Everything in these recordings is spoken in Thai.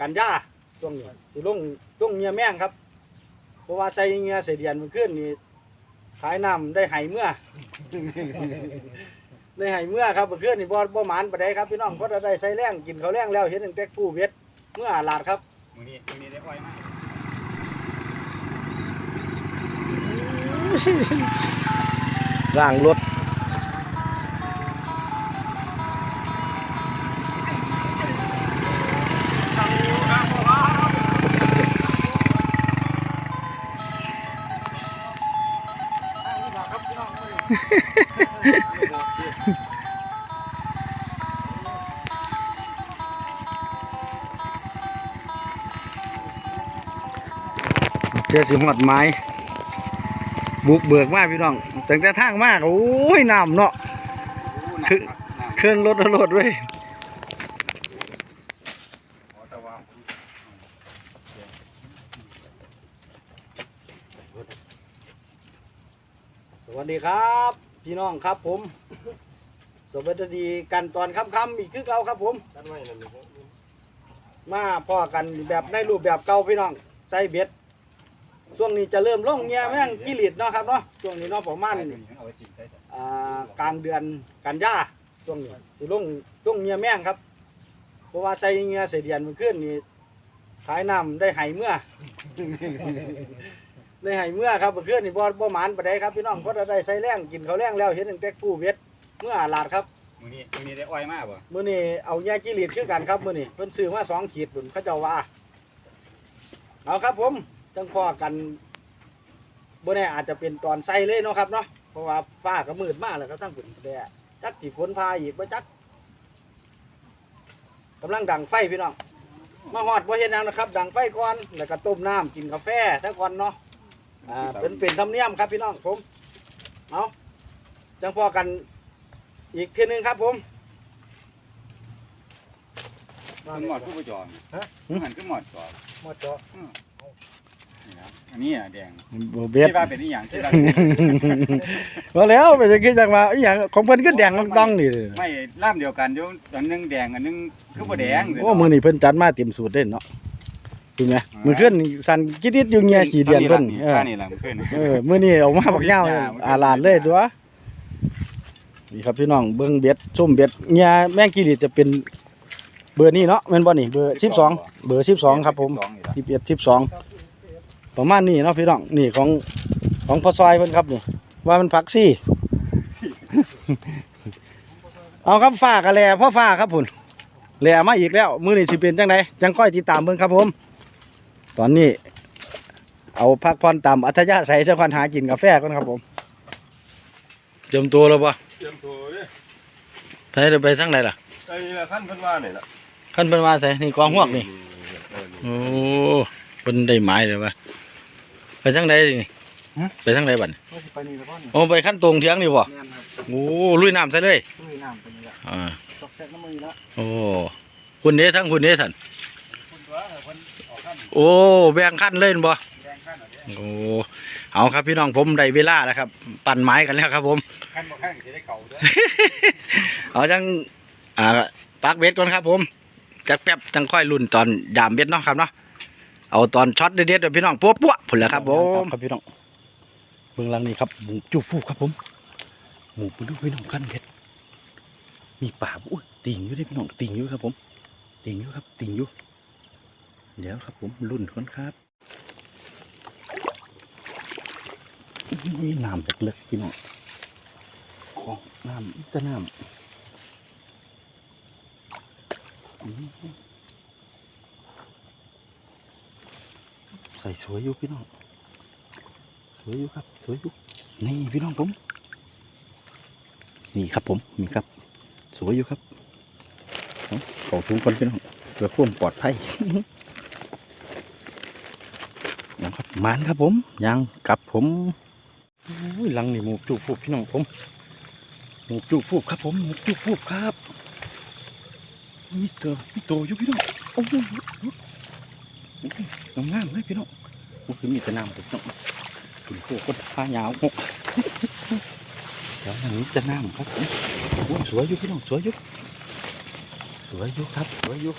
กันย่าช่วงนี้สิลงช่วงเมียแม่งครับ เพราะว่าใส่เงียใส่เดียนมันขึ้นนี่ขายน้ำได้ไหเมื่อ ได้ไหเมื่อครับมันขึ้นนี่บ่บ่หมานปานใดครับพี่น้องก็ได้ใส่แรงกินเขาวแรงแล้วเห็นตั้งแต่กู้เวทเมื่อหลาดครับมือนี้มือนี้ได้อ้อยมากร่างรถ จอสิหอดไม้บุกเบิกมากพี่น้องตั้งแต่ทางมากโอ้ยน้ำเนาะคือเครื่องรถรถเว้ยแต่ว่าสวัสดีครับ พี่น้องครับผม สวัสดีกันตอนค่ำๆอีกคือเก่าครับผมมาพ่อกันแบบในรูปแบบเก่าพี่น้องใส่เบ็ด ช่วงนี้จะเริ่มลงเงียแม่งกิริตเนาะครับเนาะช่วงนี้เนาะประมาณเอาไว้กินได้แต่อ่ากลางเดือนกันยาช่วงนี้สิลงช่วงเงียแม่งครับเพราะว่าใส่เงียใส่เดียนมันขึ้นนี่ขายน้ำได้ไหเมื่อได้ไหเมื่อครับมันขึ้นนี่บ่บ่หมานปานใดครับพี่น้องก็ได้ใส่แรงกินเขาวแรงแล้วเห็นตั้งแต่กู้เวทเมื่อหลาดครับมือนี้มือนี้ได้อ้อยมากบ่มื้อนี้เอาแยกกิริตคือกันครับมื้อนี้เพิ่นซื้อมาสองขีดพุ่นเขาเจ้าว่าเอาครับผม จังพอกันบ่แน่อาจจะเป็นตอนใส่เลยเนาะครับเนาะเพราะว่าฟ้าก็มืดมากแล้วครับทั้งฝุ่นแดดจักสิฝนพาอีกบ่จักกำลังดังไฟพี่น้องมาฮอดบ่เฮ็ดหยังนะครับ ดังไฟก่อนแล้วก็ต้มน้ำกินกาแฟซะก่อนเนาะอ่าเป็นเป็นธรรมเนียมครับพี่น้องผมเอาจังพอกันอีกทีหนึงครับผมขึ้นหมอดผู้ประจอมฮะหันขึ้นหมอดก่อนหมดจอนี่ครับ อันนี้อะแดงบ่เบ็ด ที่ว่าเป็นอีหยังที่ว่าว่าแล้วเป็นคือจังว่าอีหยังของเพิ่นก็แดงต้องๆนี่ไม่ล่ามเดียวกันเดี๋ยวอันหนึงแดงอันหนึงคือบ่แดงโอ้มื้อนี้เพิ่นจัดมาเต็มสูตรเด้เนาะดูไหมมื้อขึ้นนี่สั่นกิดๆอยู่เงียขี้เดียนเพิ่นเออท่านี่ล่ะมันขึ้น เออมื้อนี้ออกมาบักยาวอาลาดเลยตัวนี่ครับพี่น้องเบิ่งเบ็ดส้มเบ็ดเงียแมงกิริจะเป็นเบอร์นี้เนาะแม่นบ่นี่เบอร์12 เบอร์12ครับผม12นี่ล่ะ11 12 ประมาณนี้เนาะพี่น้องนี่ของของพ่อซอยเพิ่นครับนี่ ว่ามันผักซี่ เอาครับฟ้ากะแลพ่อฟ้าครับพุ่นแลมาอีกแล้วมื้อนี้สิเป็นจังไดจังค่อยติดตามเบิ่งครับผม ตอนนี้ เอาพักผ่อนตามอัธยาศัยเสียก่อนหากินกาแฟก่อนครับผมเตรียมตัวแล้วปะเตรียมตัวเด้ไปเดี๋ยวไปทางไหนล่ะไอ้ละขั้นเพิ่นว่านี่ล่ะขั้นเป็นมาใส่นี่กองหวกนี่เออโอ้เป็นได้หมายเลยปะไป ทางไหนนี่ไปทางไหนบัดนี้ไปนี่แล้วพ่อนี่โอ้ไปขั้นตรงเทียงนี่บ่แม่นครับโอ้ลุยน้ำใส่เลยลุยน้ำไปนี่ละอ่าตกแซกน้ำมือละโอ้คุณเด้ทั้งคุณเด้สันคุณว่าเพิ่นออกขั้นโอ้แบ่งขั้นเล่นบ่ แดงขั้นเอาเด้โอ้เอาครับพี่น้องผมได้เวลาแล้วครับ ปั่นไม้กันแล้วครับผม ขั้นบ่ขั้นสิได้เก่าเด้อ เอาจังอ่าปักเบ็ดก่อนครับผมจักแป๊บจังค่อยลุ่นตอนยามเบ็ดเนาะครับเนาะ เอาตอนช็อตเด็ดๆเดี๋ยวพี่น้องปั๊วปั๊วผุนแล้วครับผมครับพี่น้องเบื้องหลังนี่ครับหมูจูฟูครับผมหมูไปดูพี่น้องขั้นเบ็ดมีป่าอุ้ยติ่งอยู่เด้พี่น้องติ่งอยู่ครับผม ติ่งอยู่ครับ ติ่งอยู่เดี๋ยวครับผมลุ่นก่อนครับอุ้ยน้ำเล็กๆพี่น้องของน้ำอิตาน้ำ อืมใส่สวยอยู่พี่น้อง สวยอยู่ครับ สวยอยู่ นี่พี่น้องผม นี่ครับผม นี่ครับ สวยอยู่ครับเอาเขอถุงก่อนพี่น้องเพื่อความปลอดภัยยังครับมันครับผม ยังกับผมอุ้ยหลังนี่หมูจูบฟูบพี่น้องผม หมูจูบฟูบครับผม หมูจูบฟูบครับมีเตอมีโตอยู่พี่น้อง โอ้โหงามงามเลยพี่น้อง มันคือมีแต่น้ำพี่น้องถึงโคกคนผ้ายาวหกเดี๋ยวนี้จะน้ำครับโอ้สวยอยู่พี่น้องสวยอยู่สวยอยู่ครับสวยอยู่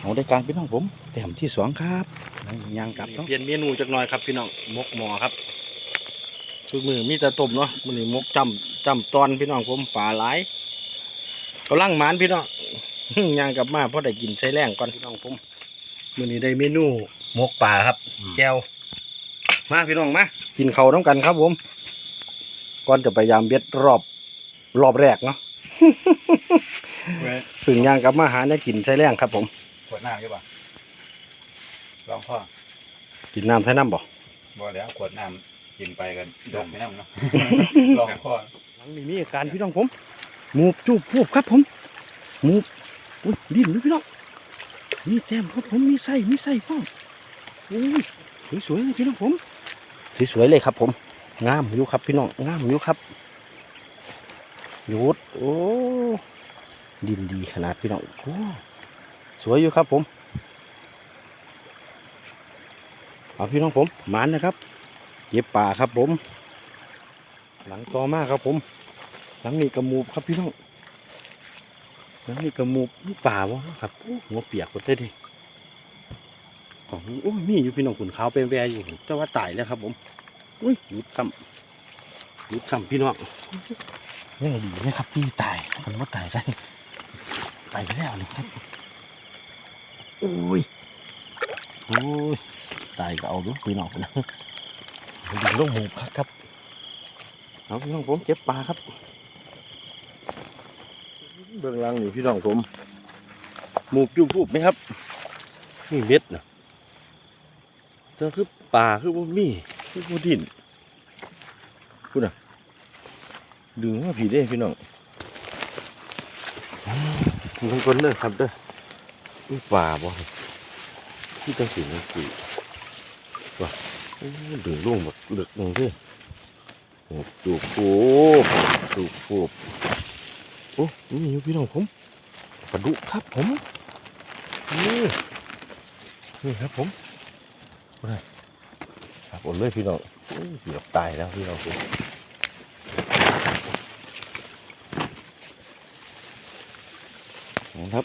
เอาได้การพี่น้องผมแต้มที่สองครับย่างกลับเนาะเปลี่ยนเมนูจักหน่อยครับพี่น้องมกหมอครับชุดมือมีแต่ต้มเนาะมันนี่มกจำจำตอนพี่น้องผมป่าหลายกำลังหมานพี่น้องย่างกลับมาเพราะได้กินใช้แรงก่อนพี่น้องผมมื้อนี้ได้เมนู มกป่าครับแก้วมาพี่น้องมากินข้าวน้ำกันครับผมก่อนจะไปยามเบ็ดรอบรอบแรกเนาะเว้ยถึงย่างกลับมาหาเนี่ยกินใช้แรงครับผม ขวดน้ำใช่ป่ะลองพ่อกินน้ำใช้น้ำบ่บ่แล้วขวดน้ำกินไปกันดมไปน้ำเนาะ ลองพ่อหลังนี้มีอาการพี่น้องผมหมูบจูบพูบครับผมหมูบอุ้ยดิ้นเลยพี่น้องมีแต้มครับผมมีไส้มีไส้พ่ออุ้ย สวยๆเลยพี่น้องผมสวยๆเลยครับ ผมงามอยู่ครับ พี่น้องงามอยู่ครับหยุดโอ้ดินดีขนาดพี่น้องโอ้สวยอยู่ครับผมเอาพี่น้องผมหมานนะครับเก็บป่าครับผม หลังต่อมากครับผม หลังนี้กระมูบครับพี่น้องหลังนี้กระมูบมีป่าวะครับโอ้หัวเปียกหมดเลยดิ ของโอ้ยมีอยู่พี่น้องขุนขาวเป็นแวอยู่แต่ว่าตายแล้วครับ ผมอุ้ยหยุดคำหยุดคำพี่น้องยังดีนะครับที่ตายมันว่าตายได้ตายไปแล้วนี่ครับโอ้ยโอ้ยตายก็เอาดูพี่น้องนะดึงลงหมูครับครับเอาพี่น้องผมเก็บปลาครับ เบื้องล่างนี่พี่น้องผมหมูจุบๆไหมครับนี่เม็ดนะ เจอคือปลาคือบ่มีคือบ่ดินพูดน่ะดึงมาผีได้พี่น้องมันคนเลยครับเด้อนี่ปลาบ่ที่ต้องสีมันสีว่าดึงลงหมดเลือกลงเด้อโอ้ดูปูดูปูโอ้นี่อยู่พี่น้องผมปลาดุครับผมนี่นี่ครับผม นี่ครับผมเลยพี่น้องอ้ยเกือบตายแล้วพี่น้องผมนะครับ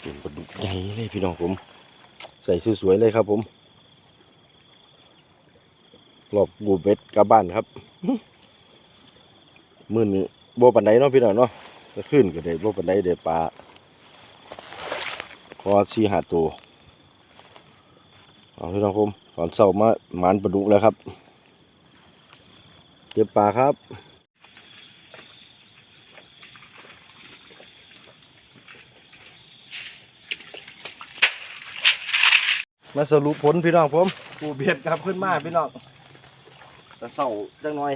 เป็นปลาดุกใหญ่เลยพี่น้องผม ใส่สวยๆเลยครับผมรอบบูเบ็ดกลับบ้านครับมื่นโบปันไดเนาะพี่น้องเนาะก็ขึ้นก็ได้โบปันไดได้ปลาคอชีหาตัว เอาพี่น้องผมตอนเสาร์มาหมานปลาดุกแล้วครับ เก็บปลาครับมาสรุปผลพี่น้องผมปูเบียดกลับขึ้นมาพี่น้องแต่เศร้าจังหน่อย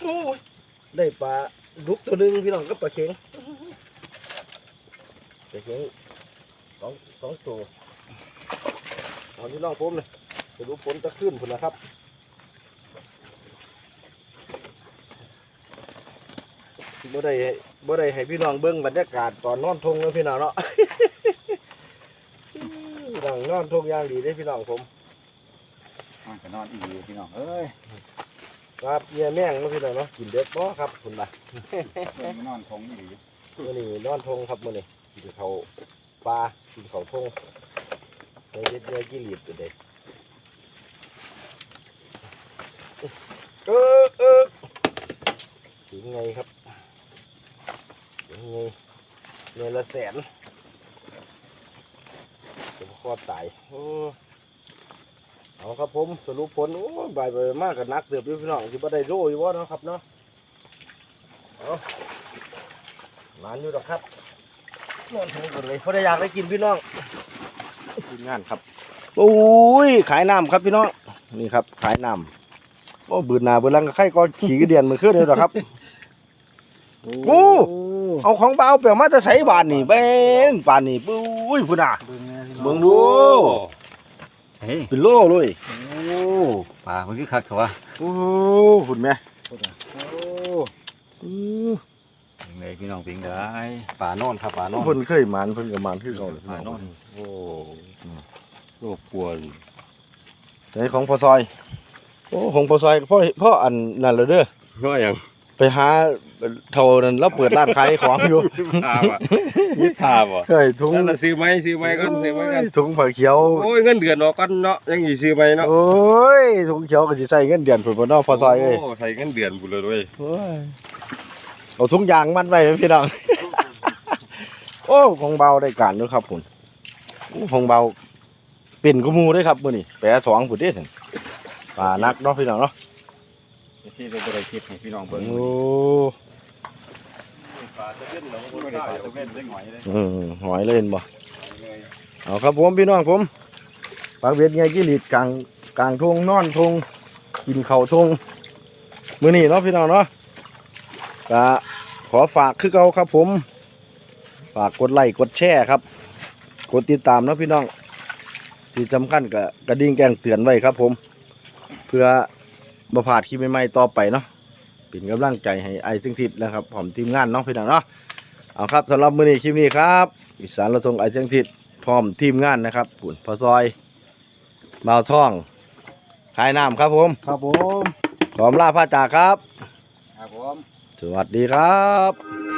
โอ้ยได้ปลาดุกตัวหนึงพี่น้องก็ปลาเข็งปลาเข็งสองสองตัว เอาพี่น้องผมเลยสรุปผลจะขึ้นผลนะครับบ่ได้บ่ได้ให้พี่น้องเบิ้งบรรยากาศตอนนอนทงเลยพี่น้องเนาะพี่น้องนอนทงอย่างดีเลยพี่น้องผมมันก็นอนอีกพี่น้องเอ้ยครับเมียแม่งเนาะพี่น้องเนาะกินเด็ดบ่ครับคุณบ่ามันนอนทงอีกมื่อนี้นอนทงครับมื่อนี้กินเขาวปลากินเขาวทง ในเด็ดเนื้อกินหลีดตัวเด็ดเออเออถึงไงครับถึงไงเงินละแสนจะพอตายโอ้เอาครับผมสรุปผลโอ้ยบ่ายไปมากกับนักเสือบอยู่พี่น้องที่บ่ได้โรอยู่วะเนาะครับเนาะเอาหมานอยู่ดอกครับนอนทงกันเลยเพราะได้อยากได้กินพี่น้อง กินงานครับโอ้ยขายน้ำครับพี่น้องนี่ครับ ขายน้ำโอ้บืนหนาบืนหลังก็ไข่ก็ขี่กระเดียนมือขึ้นเลยดอกครับโอ้เอาของเบาเปลี่ยนมาจะใส่บานนี่เป็นบานนี่ปุ้ยพุ่นอะเบิ่งแน่พี่น้องเบิ่งดูเฮ้ยเป็นโลเลยโอ้ปลามันคือคักเถอะวะโอ้หุ่นแม่โอ้อื้อเป็นไงพี่น้องเป็นไงปลานอนครับปลานอนเพิ่นเคยหมานเพิ่นก็หมานคือเขาเลยปลานอนโอ้ โลกกวนในของพ่อซอย โอ้ของพ่อซอยพ่อพ่ออันนั่นเลยเด้อก็อย่างไปหาเท่านั้นแล้วเปิดร้านขายของอยู่ภาพอะมีภาพอะเฮ้ยถุงนั่นน่ะซื้อไหมซื้อไหมก็ซื้อไหมกันถุงผ้าเขียวโอ้ยเงินเดือนออกกันเนาะยังอีซื้อไหมเนาะโอ้ยถุงเขียวก็สิใส่เงินเดือนพุ่นบ่เนาะพอซอยเอ้ยโใส่เงินเดือนกูเลยเว้ยโอ้ยเอาถุงยางมัดไว้พี่น้องโอ้ของเบาได้การเด้วยครับพุ่นโอ้ของเบา เป็นกูมูเด้วยครับมื้อนี้แปรสองพุ่นเด้ซั่นปลานักเนาะพี่น้องเนาะที่เราบ่ได้คิดให้พี่น้องเบิ่งโอ้ปลาจะเล่นเราบ่ได้ปลาตะเวนได้หน่อยเลยอืมหอยเล่นบ่เอาครับผมพี่น้องผมปากเบ็ดไงกิริดกลางกลางทงนอนทงกินเข่าวทงมื้อนี้เนาะพี่น้องเนาะก็ขอฝากคือเก่าครับผม ฝากกดไลค์กดแชร์ครับ กดติดตามเนาะพี่น้อง ที่สำคัญก็กระดิ่งแจ้งเตือนไว้ครับ ผม เพื่อบ่พลาดคลิปใหม่ๆต่อไปเนาะเป็นกำลังใจให้ไอ้ซึ่งทิศนะครับผมทีมงานเนาะพี่น้องเนาะเอาครับสำหรับมื้อนี้คลิปนี้ครับอีสานเราทงไอ้ซึ่งทิศพร้อมทีมงานนะครับปุ่นพอซอยบาวท่องขายน้ำครับผมครับผมขอมลาพระจากครับ ครับผม สวัสดีครับ